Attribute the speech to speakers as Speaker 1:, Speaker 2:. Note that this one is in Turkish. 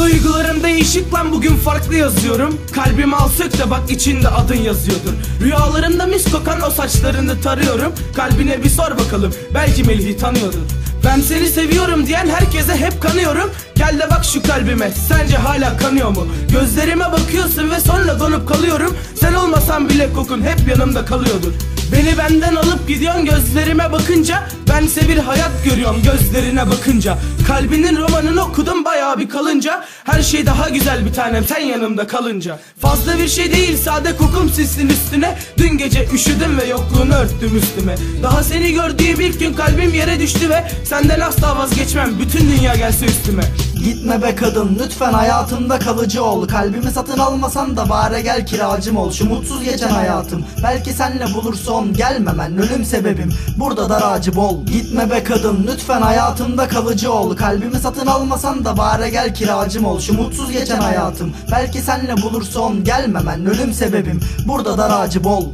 Speaker 1: Duygularım değişik lan bugün farklı yazıyorum. Kalbimi al sök de bak içinde adın yazıyordur. Rüyalarımda mis kokan o saçlarını tarıyorum. Kalbine bir sor bakalım belki Melih'i tanıyordur. Ben seni seviyorum diyen herkese hep kanıyorum. Gel de bak şu kalbime sence hala kanıyor mu? Gözlerime bakıyorsun ve sonra donup kalıyorum. Sen olmasan bile kokun hep yanımda kalıyordur. Beni benden alıp gidiyorsun gözlerime bakınca. Bense bir hayat görüyorum gözlerine bakınca. Kalbinin romanını okudum bir kalınca Her şey daha güzel bir tanem sen yanımda kalınca. Fazla bir şey değil sade kokum sisin üstüne. Dün gece üşüdüm ve yokluğunu örttüm üstüme. Daha seni gördüğüm ilk gün kalbim yere düştü ve Senden asla vazgeçmem. Bütün dünya gelse üstüme.
Speaker 2: Gitme be kadın lütfen hayatımda kalıcı ol. Kalbimi satın almasan da bari gel kiracım ol. Şu mutsuz geçen hayatım Belki senle bulur son gelmemen ölüm sebebim. Burada dar ağacı bol Gitme be kadın lütfen hayatımda kalıcı ol. Kalbimi satın almasan da bari gel kiracım ol Şu mutsuz geçen hayatım Belki senle bulur son gelmemen ölüm sebebim. Burada dar ağacı bol